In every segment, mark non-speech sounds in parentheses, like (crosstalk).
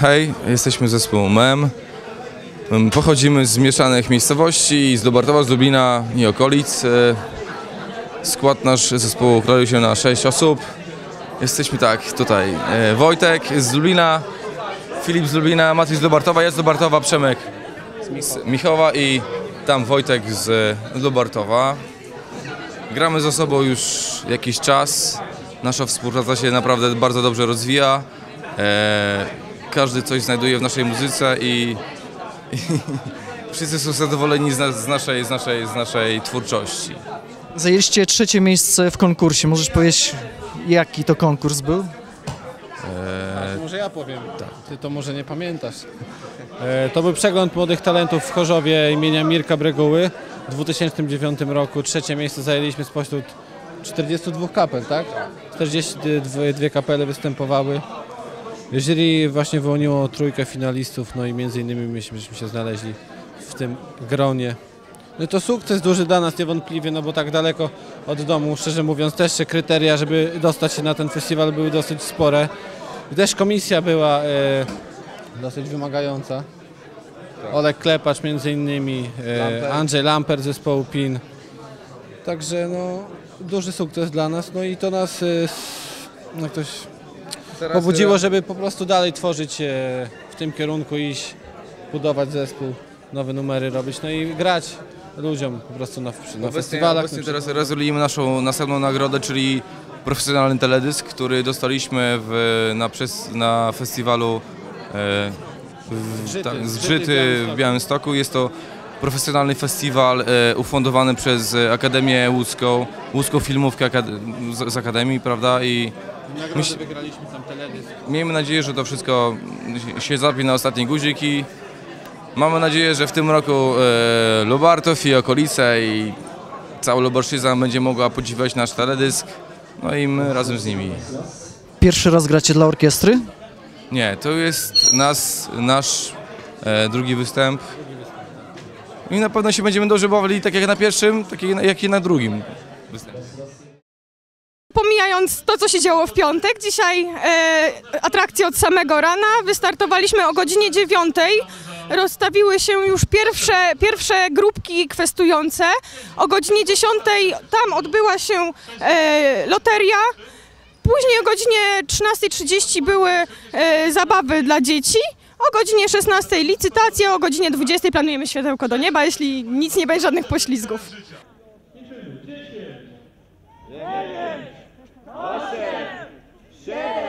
Hej, jesteśmy zespołu MEM. Em, Pochodzimy z mieszanych miejscowości, z Dobartowa, z Lublina i okolic. E, Skład nasz zespołu kroił się na 6 osób. Jesteśmy tak, tutaj e, Wojtek z Lublina, Filip z Lublina, Maciej z Dobartowa, ja z Dobartowa, Przemek z Michowa i tam Wojtek z Dobartowa. Gramy ze sobą już jakiś czas. Nasza współpraca się naprawdę bardzo dobrze rozwija. Każdy coś znajduje w naszej muzyce i, i (laughs) wszyscy są zadowoleni z, na, z, naszej, z, naszej, z naszej twórczości. Zajęliście trzecie miejsce w konkursie. Możesz powiedzieć, jaki to konkurs był? Może ja powiem. Ty to może nie pamiętasz. E, To był przegląd młodych talentów w Chorzowie imienia Mirka Breguły. W 2009 roku trzecie miejsce zajęliśmy spośród 42 kapel, tak? 42 kapele występowały. Jury właśnie wyłoniło trójkę finalistów, no i między innymi myśmy się znaleźli w tym gronie. No to sukces duży dla nas niewątpliwie, no bo tak daleko od domu, szczerze mówiąc, też się kryteria, żeby dostać się na ten festiwal były dosyć spore. Też komisja była e, dosyć wymagająca. Olek Klepacz między innymi, e, Andrzej Lamper z zespołu PIN. Także no, duży sukces dla nas, no i to nas e, no, ktoś pobudziło, żeby po prostu dalej tworzyć e, w tym kierunku, iść, budować zespół, nowe numery robić, no i grać ludziom po prostu na, na Obecnie, festiwalach. obecnie teraz rozdzielimy naszą następną nagrodę, czyli profesjonalny teledysk, który dostaliśmy w, na, przez, na festiwalu e, w, Zgrzyty. Zgrzyty Zgrzyty w Białymstoku. Jest to profesjonalny festiwal e, ufundowany przez Akademię Łódzką, Łódzką Filmówkę akad- z, z Akademii, prawda? I Nagrodę Myśl- wygraliśmy tam teledysk. miejmy nadzieję, że to wszystko się zapie na ostatnie guziki. Mamy nadzieję, że w tym roku e, Lubartów i okolice i cała Lubelszczyzna będzie mogła podziwiać nasz teledysk. No i my razem z nimi. Pierwszy raz gracie dla orkiestry? Nie, to jest nas, nasz e, drugi występ. I na pewno się będziemy dobrze bawili tak jak na pierwszym, tak jak- jak i na drugim występie. Pomijając to, co się działo w piątek, dzisiaj e, atrakcje od samego rana. Wystartowaliśmy o godzinie 9. Rozstawiły się już pierwsze, pierwsze grupki kwestujące. O godzinie 10 tam odbyła się e, loteria. Później o godzinie 13.30 były e, zabawy dla dzieci. O godzinie 16 licytacja, o godzinie 20 planujemy światełko do nieba, jeśli nic nie będzie żadnych poślizgów. Shame!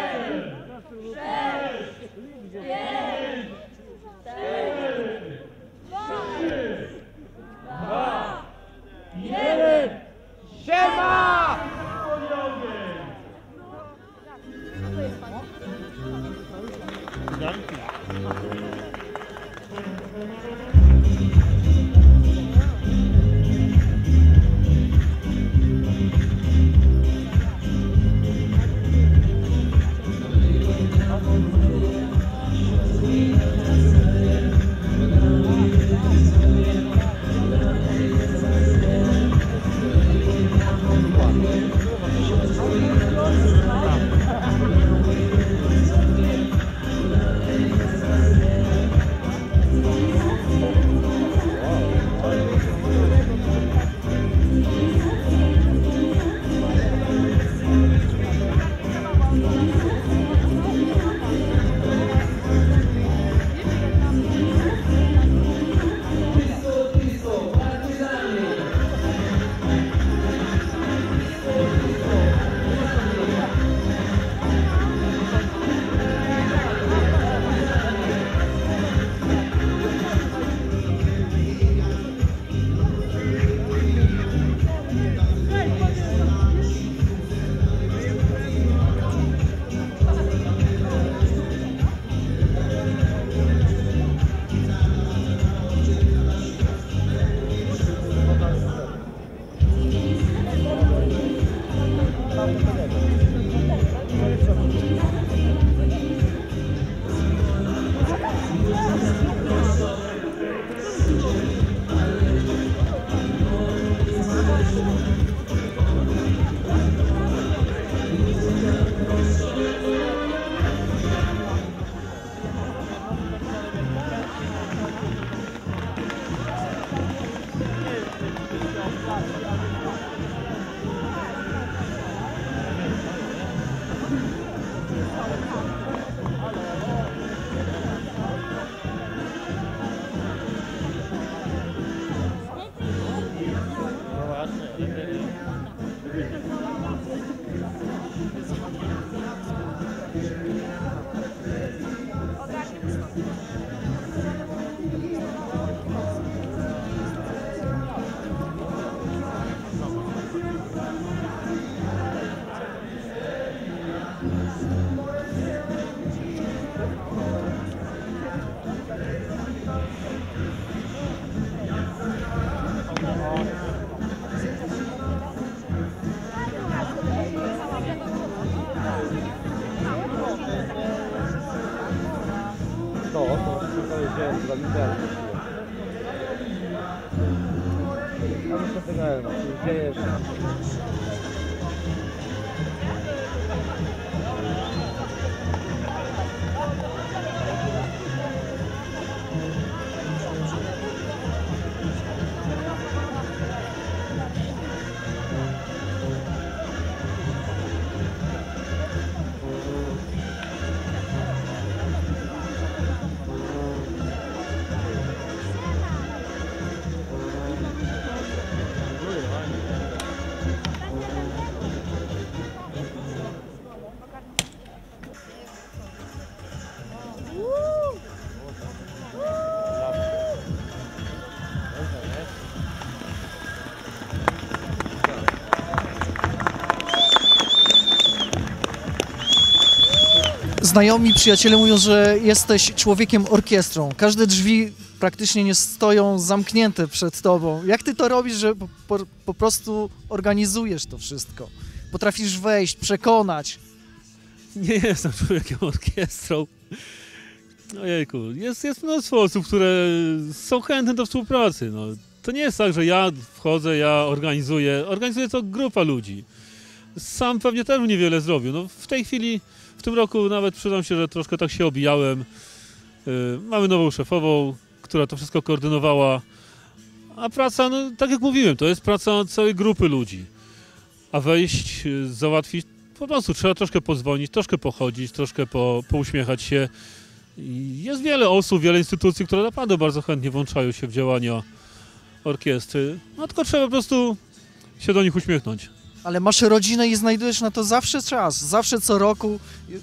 Tam się tego, no, gdzie jest? Znajomi, przyjaciele mówią, że jesteś człowiekiem orkiestrą. Każde drzwi praktycznie nie stoją zamknięte przed tobą. Jak ty to robisz, że po, po, prostu organizujesz to wszystko? Potrafisz wejść, przekonać. Nie jestem człowiekiem orkiestrą. Ojejku, jest, jest mnóstwo osób, które są chętne do współpracy. No. To nie jest tak, że ja wchodzę, ja organizuję. Organizuje to grupa ludzi. Sam pewnie też niewiele zrobił. No, w tej chwili, w tym roku nawet przyznam się, że troszkę tak się obijałem. Yy, mamy nową szefową, która to wszystko koordynowała. A praca, no tak jak mówiłem, to jest praca całej grupy ludzi. A wejść, yy, załatwić, po prostu trzeba troszkę pozwolić, troszkę pochodzić, troszkę po, pouśmiechać się. Jest wiele osób, wiele instytucji, które naprawdę bardzo chętnie włączają się w działania orkiestry. No tylko trzeba po prostu się do nich uśmiechnąć. Ale masz rodzinę i znajdujesz na to zawsze czas. Zawsze co roku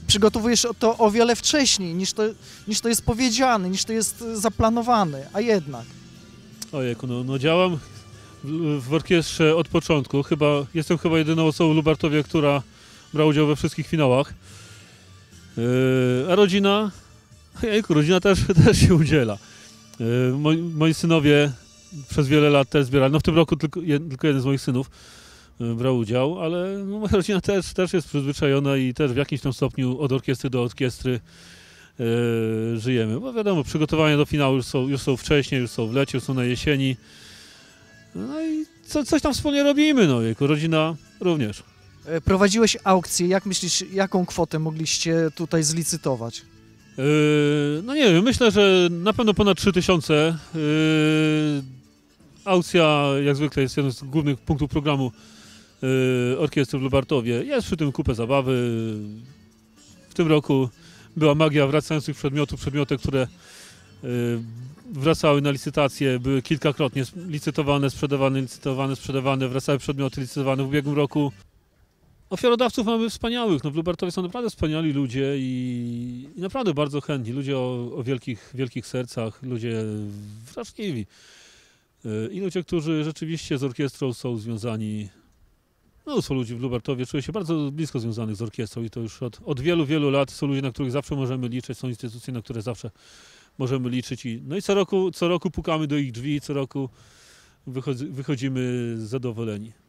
przygotowujesz to o wiele wcześniej niż to, niż to jest powiedziane, niż to jest e, zaplanowane. A jednak. Ojejku, no, no działam w, orkiestrze od początku. Chyba, jestem chyba jedyną osobą w Lubartowie, która brała udział we wszystkich finałach. Yy, a rodzina? Ojejku, rodzina też, (laughs) też się udziela. Yy, moi, moi synowie przez wiele lat też zbierali. No w tym roku tylko, jed, tylko jeden z moich synów brał udział, ale no, moja rodzina też, też jest przyzwyczajona i też w jakimś tam stopniu od orkiestry do orkiestry yy, żyjemy. Bo wiadomo, przygotowania do finału już są, już są wcześniej, już są w lecie, już są na jesieni. No i co, coś tam wspólnie robimy, no, jako rodzina również. E, Prowadziłeś aukcję. Jak myślisz, jaką kwotę mogliście tutaj zlicytować? Yy, no nie wiem, myślę, że na pewno ponad 3000. Yy, aukcja, jak zwykle, jest jednym z głównych punktów programu orkiestry w Lubartowie. Jest przy tym kupę zabawy. W tym roku była magia wracających przedmiotów, przedmioty, które yy, wracały na licytację, były kilkakrotnie licytowane, sprzedawane, licytowane, sprzedawane, wracały przedmioty licytowane w ubiegłym roku. Ofiarodawców mamy wspaniałych, no w Lubartowie są naprawdę wspaniali ludzie i, i naprawdę bardzo chętni, ludzie o, o wielkich, wielkich sercach, ludzie wrażliwi Yy, i ludzie, którzy rzeczywiście z orkiestrą są związani, mnóstwo ludzi w Lubartowie czuje się bardzo blisko związanych z orkiestrą i to już od, od wielu, wielu lat są ludzie, na których zawsze możemy liczyć, są instytucje, na które zawsze możemy liczyć i no i co roku, co roku pukamy do ich drzwi, co roku wychodzi, wychodzimy zadowoleni.